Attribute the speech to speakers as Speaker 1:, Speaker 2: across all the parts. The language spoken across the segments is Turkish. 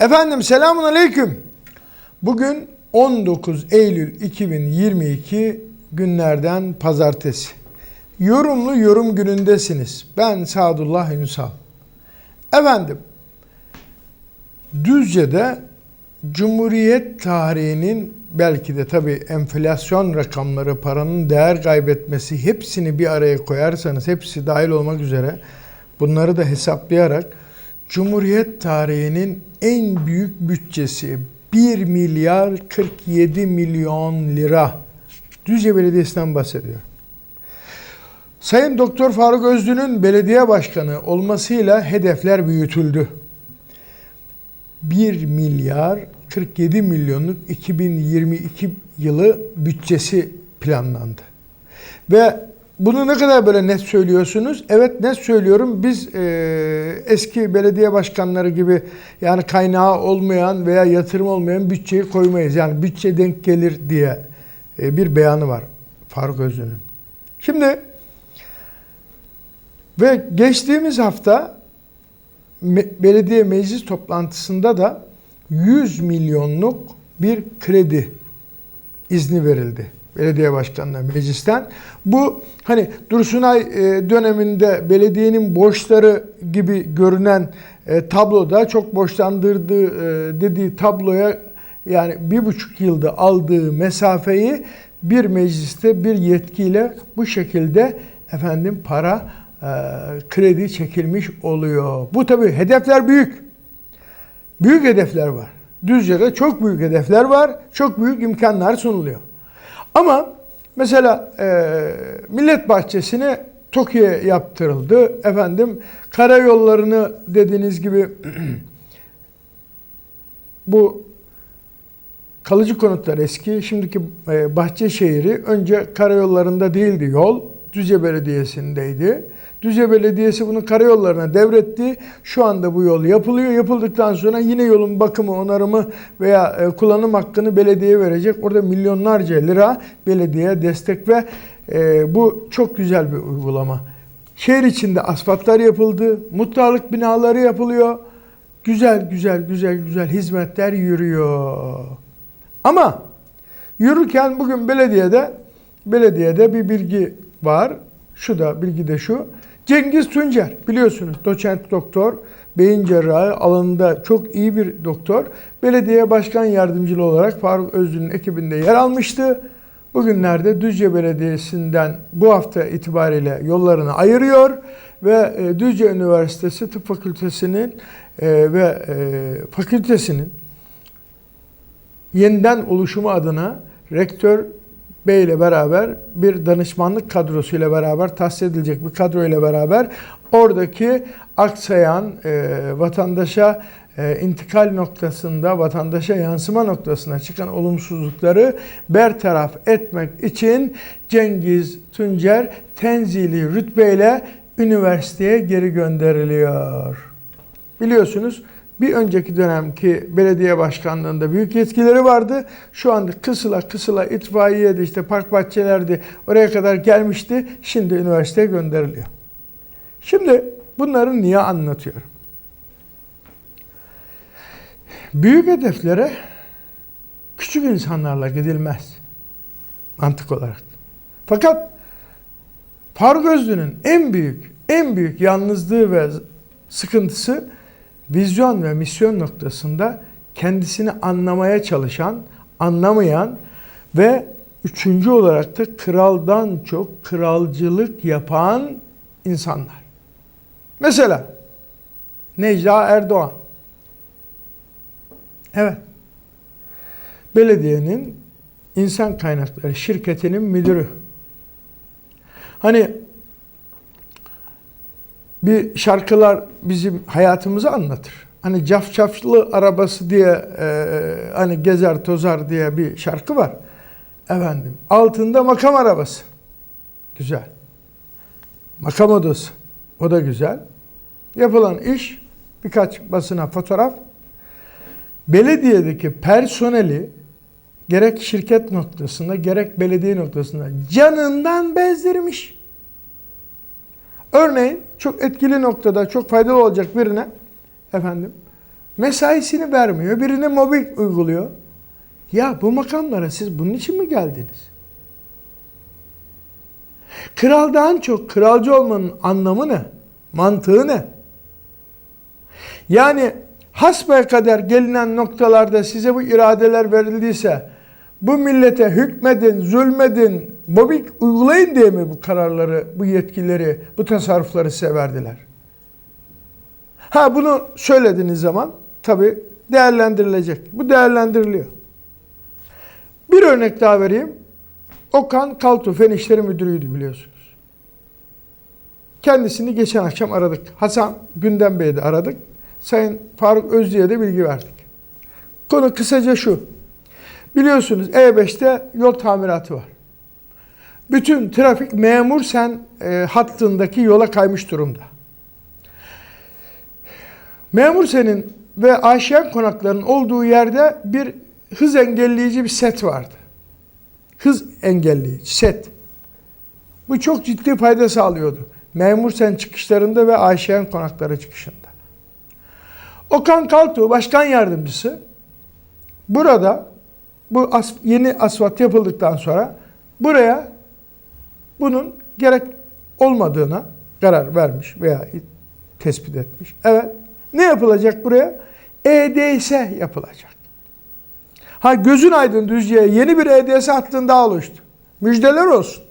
Speaker 1: Efendim selamun aleyküm. Bugün 19 Eylül 2022 günlerden pazartesi. Yorumlu yorum günündesiniz. Ben Sadullah Ünsal. Efendim Düzce'de Cumhuriyet tarihinin belki de tabii enflasyon rakamları, paranın değer kaybetmesi hepsini bir araya koyarsanız hepsi dahil olmak üzere bunları da hesaplayarak Cumhuriyet tarihinin en büyük bütçesi 1 milyar 47 milyon lira. Düzce Belediyesi'nden bahsediyor. Sayın Doktor Faruk Özlü'nün belediye başkanı olmasıyla hedefler büyütüldü. 1 milyar 47 milyonluk 2022 yılı bütçesi planlandı. Ve bunu ne kadar böyle net söylüyorsunuz? Evet net söylüyorum. Biz e, eski belediye başkanları gibi yani kaynağı olmayan veya yatırım olmayan bütçeyi koymayız. Yani bütçe denk gelir diye e, bir beyanı var Faruk Özlü'nün. Şimdi ve geçtiğimiz hafta me- belediye meclis toplantısında da 100 milyonluk bir kredi izni verildi belediye başkanına meclisten. Bu hani Dursunay e, döneminde belediyenin borçları gibi görünen e, tabloda çok borçlandırdığı e, dediği tabloya yani bir buçuk yılda aldığı mesafeyi bir mecliste bir yetkiyle bu şekilde efendim para kredi çekilmiş oluyor. Bu tabii hedefler büyük. Büyük hedefler var. Düzce'de çok büyük hedefler var. Çok büyük imkanlar sunuluyor. Ama mesela e, Millet Bahçesi'ne TOKİ'ye yaptırıldı. Efendim karayollarını dediğiniz gibi bu kalıcı konutlar eski. Şimdiki Bahçeşehir'i önce karayollarında değildi yol. Düzce Belediyesi'ndeydi. Düzce Belediyesi bunu karayollarına devretti. Şu anda bu yol yapılıyor. Yapıldıktan sonra yine yolun bakımı, onarımı veya e, kullanım hakkını belediyeye verecek. Orada milyonlarca lira belediye destek ve e, bu çok güzel bir uygulama. Şehir içinde asfaltlar yapıldı. Muhtarlık binaları yapılıyor. Güzel güzel güzel güzel hizmetler yürüyor. Ama yürürken bugün belediyede belediyede bir bilgi var. Şu da bilgi de şu. Cengiz Tuncer biliyorsunuz doçent doktor, beyin cerrahı alanında çok iyi bir doktor. Belediye başkan yardımcılığı olarak Faruk Özlü'nün ekibinde yer almıştı. Bugünlerde Düzce Belediyesi'nden bu hafta itibariyle yollarını ayırıyor ve e, Düzce Üniversitesi Tıp Fakültesi'nin e, ve e, fakültesinin yeniden oluşumu adına rektör Bey ile beraber bir danışmanlık kadrosu ile beraber tahsis edilecek bir kadro ile beraber oradaki aksayan e, vatandaşa e, intikal noktasında vatandaşa yansıma noktasına çıkan olumsuzlukları bertaraf etmek için Cengiz Tuncer tenzili rütbeyle üniversiteye geri gönderiliyor. Biliyorsunuz bir önceki dönemki belediye başkanlığında büyük yetkileri vardı. Şu anda kısıla kısıla itfaiyeydi işte park bahçelerdi oraya kadar gelmişti. Şimdi üniversiteye gönderiliyor. Şimdi bunları niye anlatıyorum? Büyük hedeflere küçük insanlarla gidilmez. Mantık olarak. Fakat Faruk Özlü'nün en büyük, en büyük yalnızlığı ve sıkıntısı vizyon ve misyon noktasında kendisini anlamaya çalışan, anlamayan ve üçüncü olarak da kraldan çok kralcılık yapan insanlar. Mesela Necla Erdoğan. Evet. Belediyenin insan kaynakları şirketinin müdürü. Hani bir şarkılar bizim hayatımızı anlatır. Hani cafcaflı arabası diye e, hani gezer tozar diye bir şarkı var. Efendim altında makam arabası. Güzel. Makam odası. O da güzel. Yapılan iş birkaç basına fotoğraf. Belediyedeki personeli gerek şirket noktasında gerek belediye noktasında canından bezdirmiş. Örneğin çok etkili noktada çok faydalı olacak birine efendim Mesaisini vermiyor. Birine mobbing uyguluyor. Ya bu makamlara siz bunun için mi geldiniz? Kraldan çok kralcı olmanın anlamı ne? Mantığı ne? Yani hasbelkader gelinen noktalarda size bu iradeler verildiyse bu millete hükmedin, zulmedin, mobbing uygulayın diye mi bu kararları, bu yetkileri, bu tasarrufları size verdiler? Ha bunu söylediğiniz zaman tabi değerlendirilecek. Bu değerlendiriliyor. Bir örnek daha vereyim. Okan Kaltu Fen İşleri Müdürü'ydü biliyorsunuz. Kendisini geçen akşam aradık. Hasan Gündem Bey'i aradık. Sayın Faruk Özlü'ye de bilgi verdik. Konu kısaca şu. Biliyorsunuz E5'te yol tamiratı var. Bütün trafik memur sen e, hattındaki yola kaymış durumda. Memur senin ve Ayşen konaklarının olduğu yerde bir hız engelleyici bir set vardı. Hız engelleyici set. Bu çok ciddi fayda sağlıyordu. Memur sen çıkışlarında ve Ayşen konakları çıkışında. Okan Kaltu başkan yardımcısı burada bu as, yeni asfalt yapıldıktan sonra buraya bunun gerek olmadığına karar vermiş veya tespit etmiş. Evet. Ne yapılacak buraya? EDS yapılacak. Ha gözün aydın Düzce'ye yeni bir EDS hattının daha oluştu. Müjdeler olsun.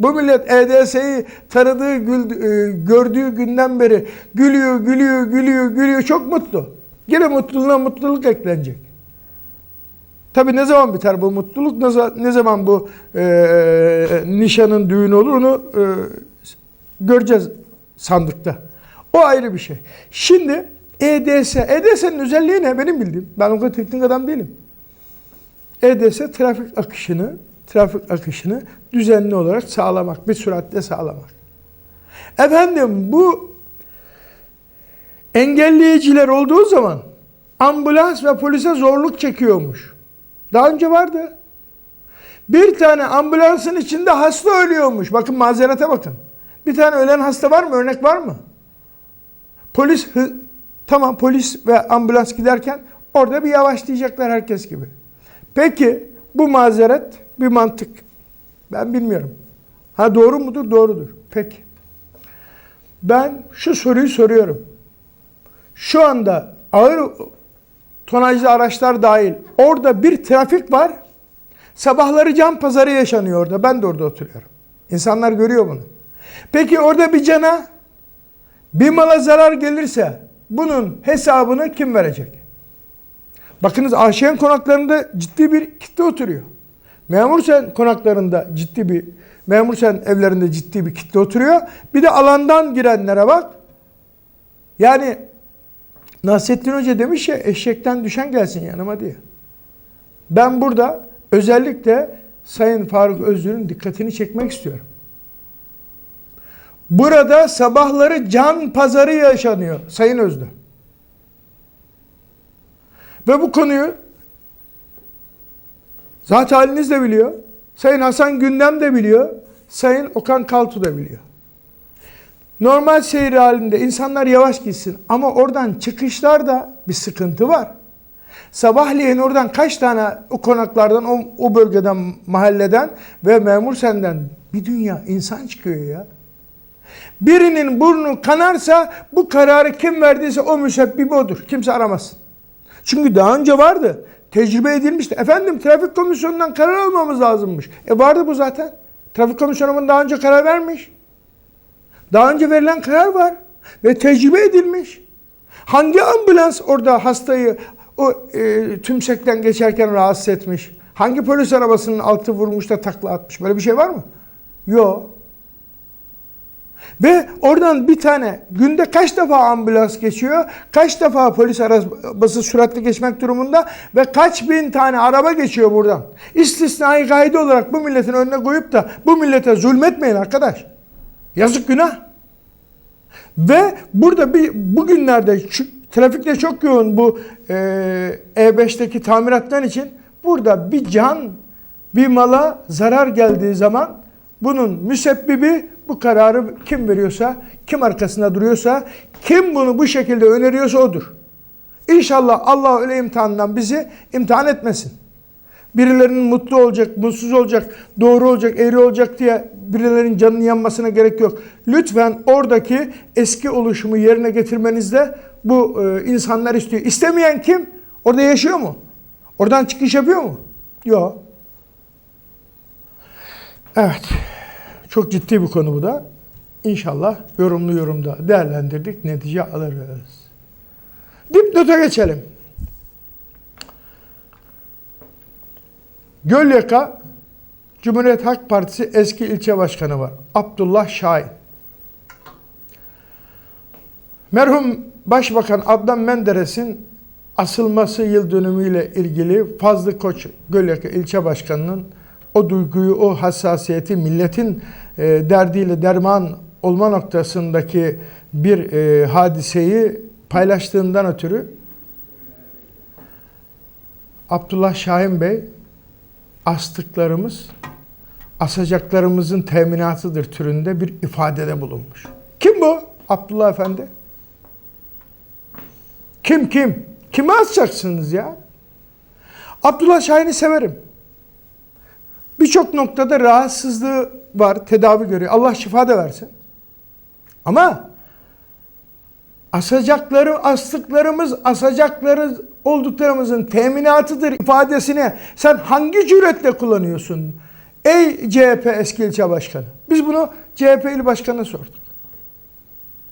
Speaker 1: Bu millet EDS'yi tanıdığı, e, gördüğü günden beri gülüyor, gülüyor, gülüyor, gülüyor. Çok mutlu. Yine mutluluğuna mutluluk eklenecek. Tabi ne zaman biter bu mutluluk, ne zaman, ne zaman bu e, nişanın düğünü olur onu e, göreceğiz sandıkta. O ayrı bir şey. Şimdi EDS, EDS'nin özelliği ne benim bildiğim? Ben o kadar teknik adam değilim. EDS trafik akışını, trafik akışını düzenli olarak sağlamak, bir süratle sağlamak. Efendim bu engelleyiciler olduğu zaman ambulans ve polise zorluk çekiyormuş. Daha önce vardı. Bir tane ambulansın içinde hasta ölüyormuş. Bakın mazerete bakın. Bir tane ölen hasta var mı? Örnek var mı? Polis tamam polis ve ambulans giderken orada bir yavaşlayacaklar herkes gibi. Peki bu mazeret bir mantık. Ben bilmiyorum. Ha doğru mudur? Doğrudur. Peki. Ben şu soruyu soruyorum. Şu anda ağır tonajlı araçlar dahil orada bir trafik var. Sabahları can pazarı yaşanıyor orada. Ben de orada oturuyorum. İnsanlar görüyor bunu. Peki orada bir cana bir mala zarar gelirse bunun hesabını kim verecek? Bakınız Aşiyen konaklarında ciddi bir kitle oturuyor. Memur sen konaklarında ciddi bir, memur sen evlerinde ciddi bir kitle oturuyor. Bir de alandan girenlere bak. Yani Nasrettin Hoca demiş ya eşekten düşen gelsin yanıma diye. Ben burada özellikle Sayın Faruk Özgür'ün dikkatini çekmek istiyorum. Burada sabahları can pazarı yaşanıyor Sayın Özlü. Ve bu konuyu zat haliniz de biliyor. Sayın Hasan Gündem de biliyor. Sayın Okan Kaltu da biliyor. Normal seyir halinde insanlar yavaş gitsin ama oradan çıkışlarda bir sıkıntı var. Sabahleyin oradan kaç tane o konaklardan, o, o bölgeden, mahalleden ve memur senden bir dünya insan çıkıyor ya. Birinin burnu kanarsa bu kararı kim verdiyse o müsebbibi odur. Kimse aramasın. Çünkü daha önce vardı. Tecrübe edilmişti. Efendim trafik komisyonundan karar almamız lazımmış. E vardı bu zaten. Trafik komisyonunun daha önce karar vermiş. Daha önce verilen karar var. Ve tecrübe edilmiş. Hangi ambulans orada hastayı o e, tümsekten geçerken rahatsız etmiş? Hangi polis arabasının altı vurmuş da takla atmış? Böyle bir şey var mı? Yok. Ve oradan bir tane günde kaç defa ambulans geçiyor, kaç defa polis arabası süratli geçmek durumunda ve kaç bin tane araba geçiyor buradan. İstisnai kaide olarak bu milletin önüne koyup da bu millete zulmetmeyin arkadaş. Yazık günah. Ve burada bir bugünlerde şu, trafikte çok yoğun bu e, E5'teki tamiratlar için burada bir can bir mala zarar geldiği zaman bunun müsebbibi bu kararı kim veriyorsa, kim arkasında duruyorsa, kim bunu bu şekilde öneriyorsa odur. İnşallah Allah öyle imtihandan bizi imtihan etmesin. Birilerinin mutlu olacak, mutsuz olacak, doğru olacak, eğri olacak diye birilerinin canının yanmasına gerek yok. Lütfen oradaki eski oluşumu yerine getirmenizde bu e, insanlar istiyor. İstemeyen kim? Orada yaşıyor mu? Oradan çıkış yapıyor mu? Yok. Evet. Çok ciddi bir konu bu da. İnşallah yorumlu yorumda değerlendirdik, netice alırız. Dipnota geçelim. Gölyaka Cumhuriyet Halk Partisi eski ilçe başkanı var. Abdullah Şahin. Merhum Başbakan Adnan Menderes'in asılması yıl dönümüyle ilgili Fazlı Koç Gölyaka ilçe başkanının o duyguyu, o hassasiyeti milletin e, derdiyle derman olma noktasındaki bir e, hadiseyi paylaştığından ötürü Abdullah Şahin Bey astıklarımız asacaklarımızın teminatıdır türünde bir ifadede bulunmuş. Kim bu? Abdullah Efendi. Kim kim? Kime asacaksınız ya? Abdullah Şahin'i severim. Birçok noktada rahatsızlığı var, tedavi görüyor. Allah şifa da versin. Ama asacakları, astıklarımız, asacakları olduklarımızın teminatıdır ifadesini sen hangi cüretle kullanıyorsun? Ey CHP eski ilçe başkanı. Biz bunu CHP il başkanına sorduk.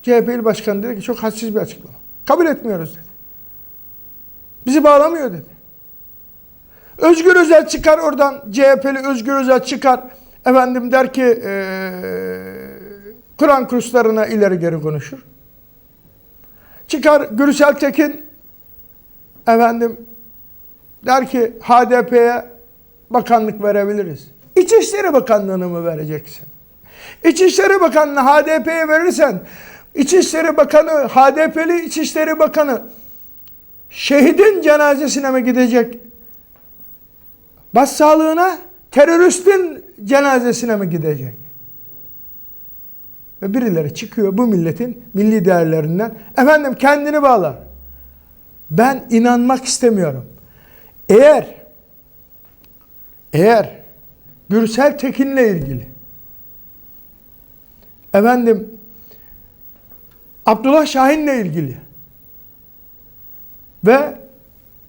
Speaker 1: CHP il başkanı dedi ki çok hadsiz bir açıklama. Kabul etmiyoruz dedi. Bizi bağlamıyor dedi. Özgür Özel çıkar oradan CHP'li Özgür Özel çıkar. Efendim der ki eee Kur'an kurslarına ileri geri konuşur. Çıkar Gürsel Tekin efendim der ki HDP'ye bakanlık verebiliriz. İçişleri Bakanlığı'nı mı vereceksin? İçişleri Bakanlığı HDP'ye verirsen İçişleri Bakanı, HDP'li İçişleri Bakanı şehidin cenazesine mi gidecek? Başsağlığına teröristin cenazesine mi gidecek? Ve birileri çıkıyor bu milletin milli değerlerinden. Efendim kendini bağlar. Ben inanmak istemiyorum. Eğer eğer Gürsel Tekin'le ilgili efendim Abdullah Şahin'le ilgili ve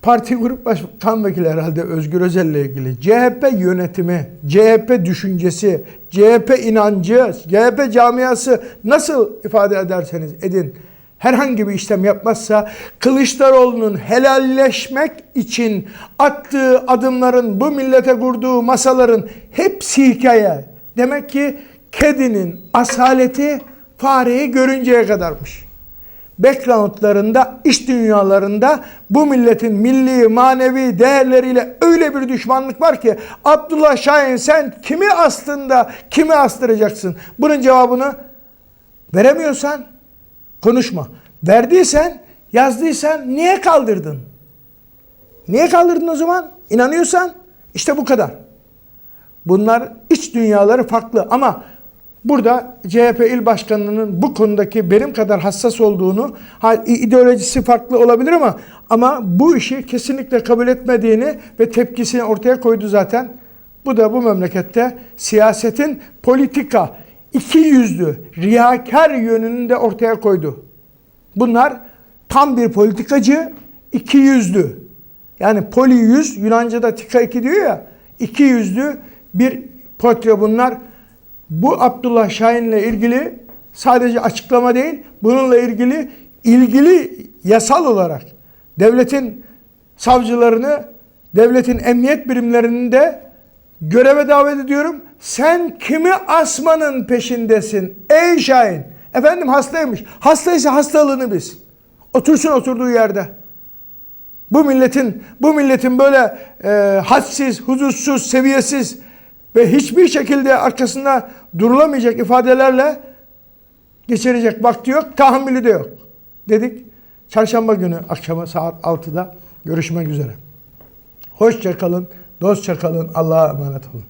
Speaker 1: parti grup başkan vekili herhalde Özgür Özel'le ilgili CHP yönetimi, CHP düşüncesi, CHP inancı, CHP camiası nasıl ifade ederseniz edin herhangi bir işlem yapmazsa Kılıçdaroğlu'nun helalleşmek için attığı adımların bu millete kurduğu masaların hepsi hikaye. Demek ki kedinin asaleti fareyi görünceye kadarmış backgroundlarında, iş dünyalarında bu milletin milli, manevi değerleriyle öyle bir düşmanlık var ki Abdullah Şahin sen kimi aslında kimi astıracaksın? Bunun cevabını veremiyorsan konuşma. Verdiysen, yazdıysan niye kaldırdın? Niye kaldırdın o zaman? İnanıyorsan işte bu kadar. Bunlar iç dünyaları farklı ama Burada CHP il başkanının bu konudaki benim kadar hassas olduğunu, ideolojisi farklı olabilir ama ama bu işi kesinlikle kabul etmediğini ve tepkisini ortaya koydu zaten. Bu da bu memlekette siyasetin politika, iki yüzlü, riyakar yönünü de ortaya koydu. Bunlar tam bir politikacı, iki yüzlü. Yani poli yüz, Yunanca'da tika iki diyor ya, iki yüzlü bir portre bunlar bu Abdullah Şahin'le ilgili sadece açıklama değil, bununla ilgili ilgili yasal olarak devletin savcılarını, devletin emniyet birimlerini de göreve davet ediyorum. Sen kimi asmanın peşindesin ey Şahin? Efendim hastaymış. Hastaysa hastalığını biz. Otursun oturduğu yerde. Bu milletin bu milletin böyle e, hadsiz, huzursuz, seviyesiz ve hiçbir şekilde arkasında durulamayacak ifadelerle geçirecek vakti yok, tahammülü de yok. Dedik. Çarşamba günü akşama saat 6'da görüşmek üzere. Hoşça kalın, dostça kalın, Allah'a emanet olun.